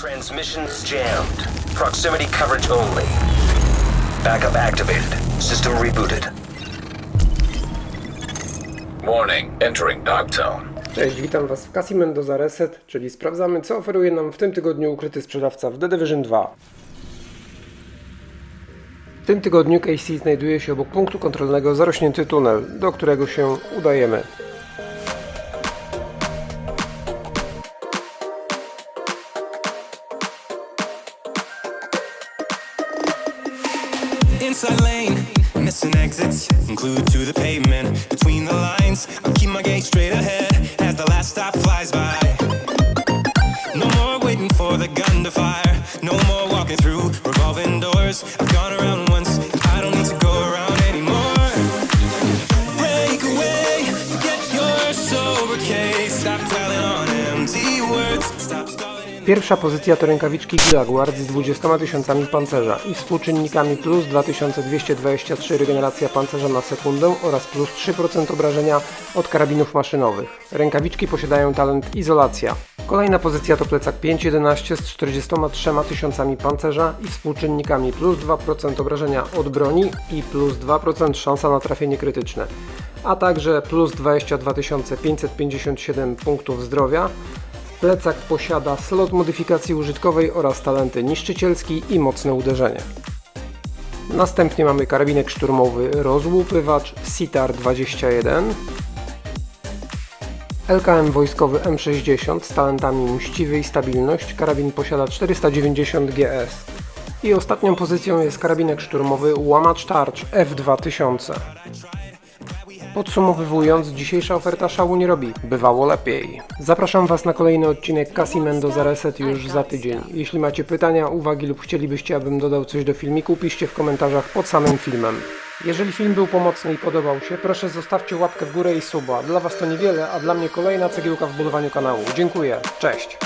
Transmissions jammed. Proximity coverage only. Backup activated. System rebooted. Warning, entering dark. Cześć, witam Was w Cassie Mendoza Reset, czyli sprawdzamy co oferuje nam w tym tygodniu ukryty sprzedawca w The Division 2. W tym tygodniu Casey znajduje się obok punktu kontrolnego zarośnięty tunel, do którego się udajemy. Inside lane, missing exits, glued to the pavement. Between the lines, I'll keep my gaze straight ahead as the last stop flies by. No more waiting for the gun to fire. No more walking through revolving doors. I've gone around once, I don't need to Pierwsza pozycja to rękawiczki Jaguar z 20 tysiącami pancerza i współczynnikami plus 2223 regeneracja pancerza na sekundę oraz plus 3% obrażenia od karabinów maszynowych. Rękawiczki posiadają talent izolacja. Kolejna pozycja to plecak 5.11 z 43 tysiącami pancerza i współczynnikami plus 2% obrażenia od broni i plus 2% szansa na trafienie krytyczne, a także plus 22 557 punktów zdrowia, Plecak posiada slot modyfikacji użytkowej oraz talenty niszczycielski i mocne uderzenie. Następnie mamy karabinek szturmowy rozłupywacz Sitar 21, LKM wojskowy M60 z talentami mściwy i stabilność. Karabin posiada 490 GS. I ostatnią pozycją jest karabinek szturmowy Łamacz Tarcz F2000. Podsumowując, dzisiejsza oferta szału nie robi. Bywało lepiej. Zapraszam Was na kolejny odcinek Cassie Mendoza Reset już za tydzień. Jeśli macie pytania, uwagi lub chcielibyście, abym dodał coś do filmiku, piszcie w komentarzach pod samym filmem. Jeżeli film był pomocny i podobał się, proszę zostawcie łapkę w górę i suba. Dla Was to niewiele, a dla mnie kolejna cegiełka w budowaniu kanału. Dziękuję. Cześć.